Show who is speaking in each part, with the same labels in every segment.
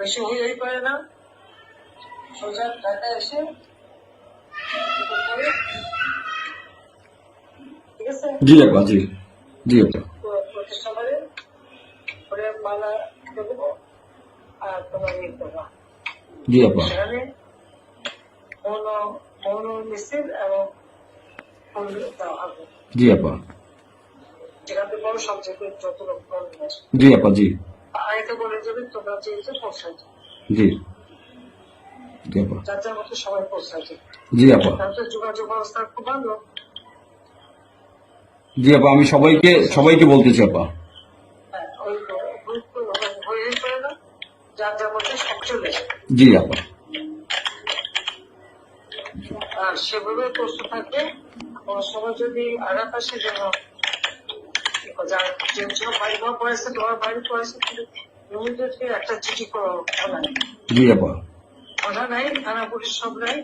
Speaker 1: বেশি হয়ে হয়ে পারে না। সোজা ঢাকায় এসে? ঠিক আছে?
Speaker 2: জি আপা জি। জি আপা
Speaker 1: প্রতিষ্ঠা করে করে মালা দেবো আর তোমার ইয়ে করবা
Speaker 2: জি আপা
Speaker 1: সেখানে মৌন মৌন মিছিল এবং ফুল দেওয়া হবে।
Speaker 2: জি আপা
Speaker 1: যেখান থেকে বড় সবচেয়ে যত
Speaker 2: জি আপা জি।
Speaker 1: আগে বলে যাবে তোমরা চেয়েছো পৌঁছায়
Speaker 2: জি।
Speaker 1: যার যার মতো সবাই পৌঁছায়
Speaker 2: জি আপা।
Speaker 1: তারপরে যোগাযোগ ব্যবস্থা খুব ভালো।
Speaker 2: জি আপা আমি সবাইকে সবাইকে বলতেছি আপা।
Speaker 1: ওই গ্রুপ না যার যার মধ্যে সব চলে
Speaker 2: জি আপা।
Speaker 1: আর সেভাবে প্রস্তুত থাকবে। কোনো সময় যদি আঘাত আসে যেন যার যে সব বাড়ি ঘর পড়েছে তোমার বাড়ি পড়েছে কিন্তু ইমিডিয়েটলি একটা চিঠি করো নাই।
Speaker 2: জি আপা
Speaker 1: কথা নাই থানা পুলিশ সব নাই।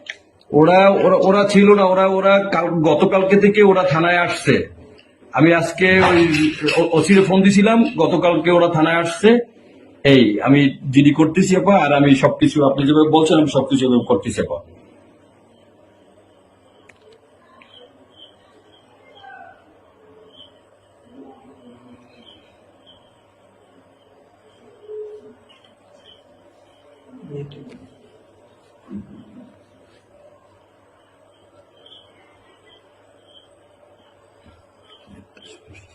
Speaker 2: ওরা ওরা ওরা ছিল না ওরা ওরা গতকালকে থেকে ওরা থানায় আসছে। আমি আজকে ওই ওসিরে ফোন দিছিলাম গতকালকে ওরা থানায় আসছে। এই আমি জিডি করতেছি আপা আর আমি সবকিছু আপনি যেভাবে বলছেন আমি সবকিছু করতেছি আপা।
Speaker 3: нету. Спасибо.